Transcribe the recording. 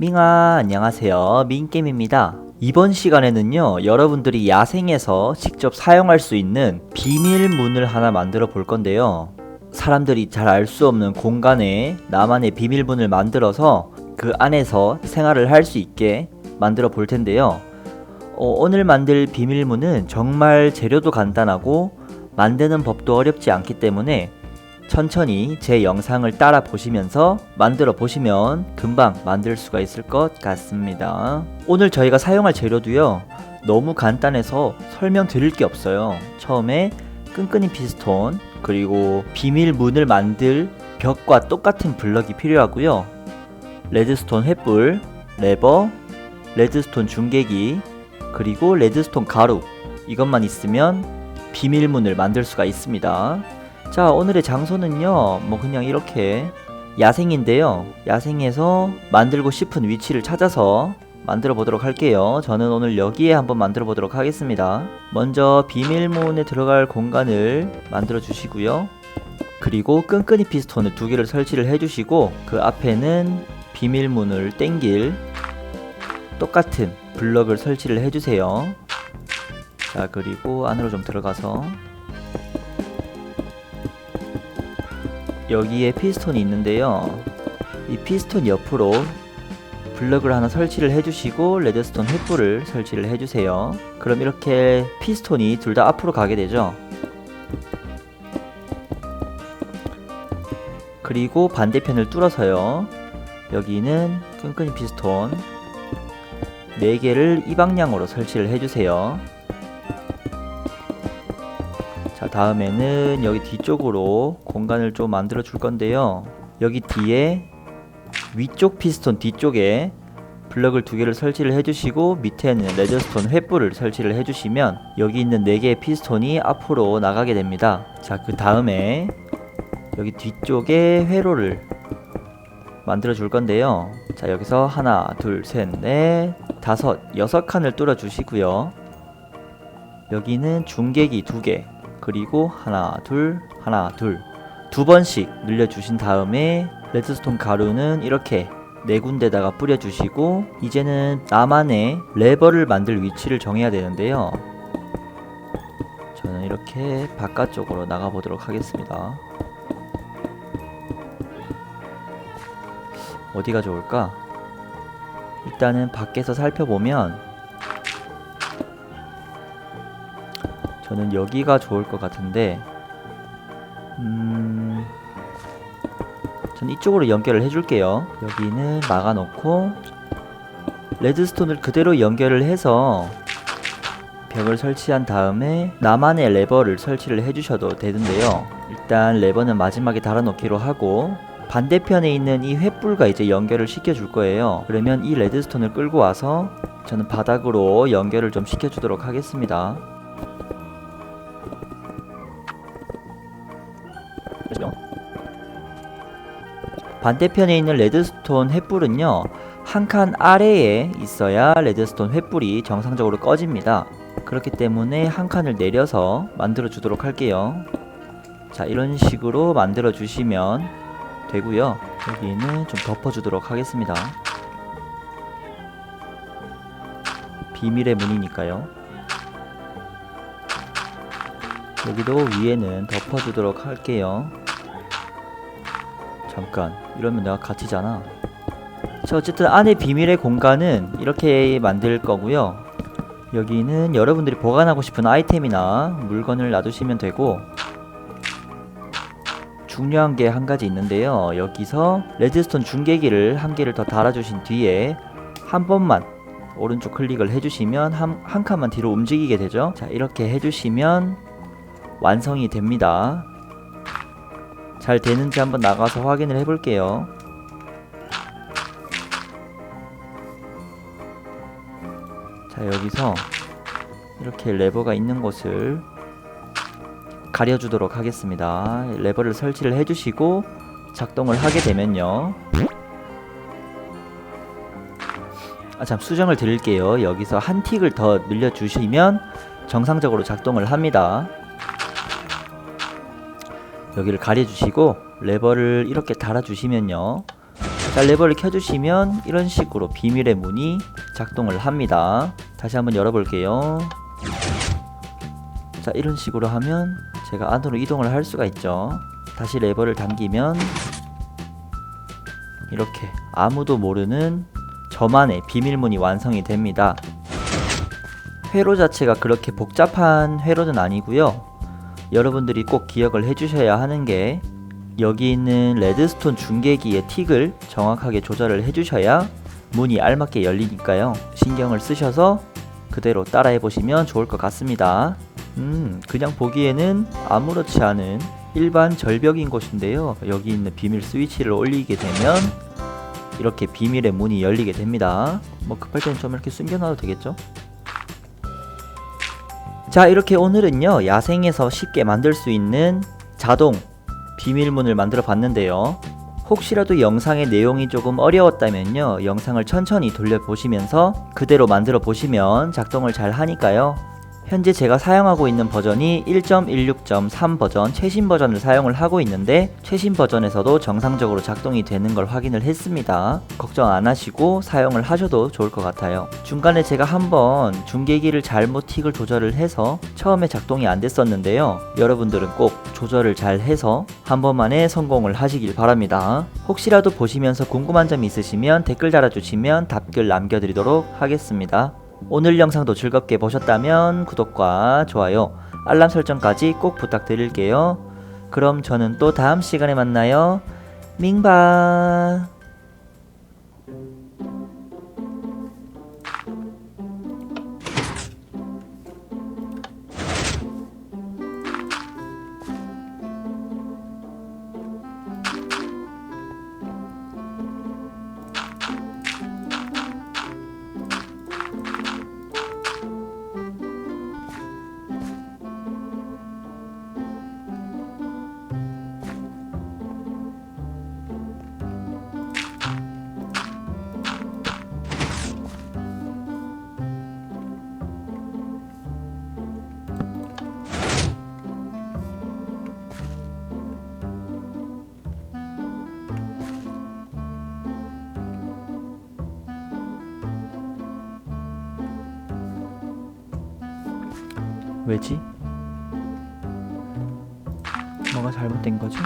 밍아 안녕하세요. 민게임입니다. 이번 시간에는요 여러분들이 야생에서 직접 사용할 수 있는 비밀문을 하나 만들어 볼 건데요. 사람들이 잘 알 수 없는 공간에 나만의 비밀문을 만들어서 그 안에서 생활을 할 수 있게 만들어 볼 텐데요. 어, 오늘 만들 비밀문은 정말 재료도 간단하고 만드는 법도 어렵지 않기 때문에 천천히 제 영상을 따라 보시면서 만들어 보시면 금방 만들 수가 있을 것 같습니다. 오늘 저희가 사용할 재료도요. 너무 간단해서 설명드릴 게 없어요. 처음에 끈끈이 피스톤 그리고 비밀 문을 만들 벽과 똑같은 블럭이 필요하고요. 레드스톤 횃불, 레버, 레드스톤 중계기 그리고 레드스톤 가루 이것만 있으면 비밀문을 만들 수가 있습니다. 자, 오늘의 장소는요, 뭐 그냥 이렇게 야생인데요. 야생에서 만들고 싶은 위치를 찾아서 만들어 보도록 할게요. 저는 오늘 여기에 한번 만들어 보도록 하겠습니다. 먼저 비밀문에 들어갈 공간을 만들어 주시고요. 그리고 끈끈이 피스톤을 두 개를 설치를 해 주시고 그 앞에는 비밀문을 땡길 똑같은 블럭을 설치를 해 주세요. 자, 그리고 안으로 좀 들어가서 여기에 피스톤이 있는데요. 이 피스톤 옆으로 블럭을 하나 설치를 해주시고 레드스톤 횃불을 설치를 해주세요. 그럼 이렇게 피스톤이 둘 다 앞으로 가게 되죠. 그리고 반대편을 뚫어서요. 여기는 끈끈이 피스톤 4개를 이 방향으로 설치를 해주세요. 자 다음에는 여기 뒤쪽으로 공간을 좀 만들어 줄 건데요. 여기 뒤에 위쪽 피스톤 뒤쪽에 블럭을 두 개를 설치를 해주시고 밑에는 레드스톤 횃불을 설치를 해주시면 여기 있는 네 개의 피스톤이 앞으로 나가게 됩니다. 자 그 다음에 여기 뒤쪽에 회로를 만들어 줄 건데요. 자 여기서 하나 둘셋넷 다섯 여섯 칸을 뚫어 주시고요. 여기는 중계기 두개 그리고 하나 둘 하나 둘. 두 번씩 늘려주신 다음에 레드스톤 가루는 이렇게 네 군데다가 뿌려주시고 이제는 나만의 레버를 만들 위치를 정해야 되는데요. 저는 이렇게 바깥쪽으로 나가보도록 하겠습니다. 어디가 좋을까? 일단은 밖에서 살펴보면 저는 여기가 좋을 것 같은데 음... 전 이쪽으로 연결을 해줄게요. 여기는 막아놓고 레드스톤을 그대로 연결을 해서 벽을 설치한 다음에 나만의 레버를 설치를 해주셔도 되는데요. 일단 레버는 마지막에 달아놓기로 하고 반대편에 있는 이 횃불과 이제 연결을 시켜줄 거예요. 그러면 이 레드스톤을 끌고 와서 저는 바닥으로 연결을 좀 시켜주도록 하겠습니다 반대편에 있는 레드스톤 횃불은요 한 칸 아래에 있어야 레드스톤 횃불이 정상적으로 꺼집니다. 그렇기 때문에 한 칸을 내려서 만들어 주도록 할게요. 자 이런 식으로 만들어 주시면 되고요. 여기는 좀 덮어 주도록 하겠습니다. 비밀의 문이니까요. 여기도 위에는 덮어 주도록 할게요 잠깐 이러면 내가 갇히잖아. 자 어쨌든 안에 비밀의 공간은 이렇게 만들 거고요. 여기는 여러분들이 보관하고 싶은 아이템이나 물건을 놔두시면 되고 중요한 게 한 가지 있는데요. 여기서 레드스톤 중계기를 한 개를 더 달아주신 뒤에 한 번만 오른쪽 클릭을 해주시면 한, 한 칸만 뒤로 움직이게 되죠? 자 이렇게 해주시면 완성이 됩니다 잘 되는지 한번 나가서 확인을 해볼게요. 자, 여기서 이렇게 레버가 있는 곳을 가려주도록 하겠습니다. 레버를 설치를 해주시고 작동을 하게 되면요. 아, 참, 수정을 드릴게요. 여기서 한 틱을 더 늘려주시면 정상적으로 작동을 합니다. 여기를 가려주시고 레버를 이렇게 달아주시면요. 자자 레버를 켜주시면 이런 식으로 비밀의 문이 작동을 합니다. 다시 한번 열어볼게요. 자 이런 식으로 하면 제가 안으로 이동을 할 수가 있죠. 다시 레버를 당기면 이렇게 아무도 모르는 저만의 비밀문이 완성이 됩니다. 회로 자체가 그렇게 복잡한 회로는 아니고요 여러분들이 꼭 기억을 해주셔야 하는 게 여기 있는 레드스톤 중계기의 틱을 정확하게 조절을 해주셔야 문이 알맞게 열리니까요. 신경을 쓰셔서 그대로 따라해 보시면 좋을 것 같습니다. 음 그냥 보기에는 아무렇지 않은 일반 절벽인 곳인데요. 여기 있는 비밀 스위치를 올리게 되면 이렇게 비밀의 문이 열리게 됩니다. 뭐 급할 때는 좀 이렇게 숨겨놔도 되겠죠 자 이렇게 오늘은요 야생에서 쉽게 만들 수 있는 자동 비밀문을 만들어 봤는데요. 혹시라도 영상의 내용이 조금 어려웠다면요 영상을 천천히 돌려보시면서 그대로 만들어 보시면 작동을 잘 하니까요 현재 제가 사용하고 있는 버전이 1.16.3 버전 최신 버전을 사용을 하고 있는데 최신 버전에서도 정상적으로 작동이 되는 걸 확인을 했습니다. 걱정 안 하시고 사용을 하셔도 좋을 것 같아요. 중간에 제가 한번 중계기를 잘못 틱을 조절을 해서 처음에 작동이 안 됐었는데요. 여러분들은 꼭 조절을 잘 해서 한 번만에 성공을 하시길 바랍니다. 혹시라도 보시면서 궁금한 점 있으시면 댓글 달아주시면 답글 남겨드리도록 하겠습니다. 오늘 영상도 즐겁게 보셨다면 구독과 좋아요, 알람 설정까지 꼭 부탁드릴게요. 그럼 저는 또 다음 시간에 만나요. 밍바. 왜지? 뭐가 잘못된 거지?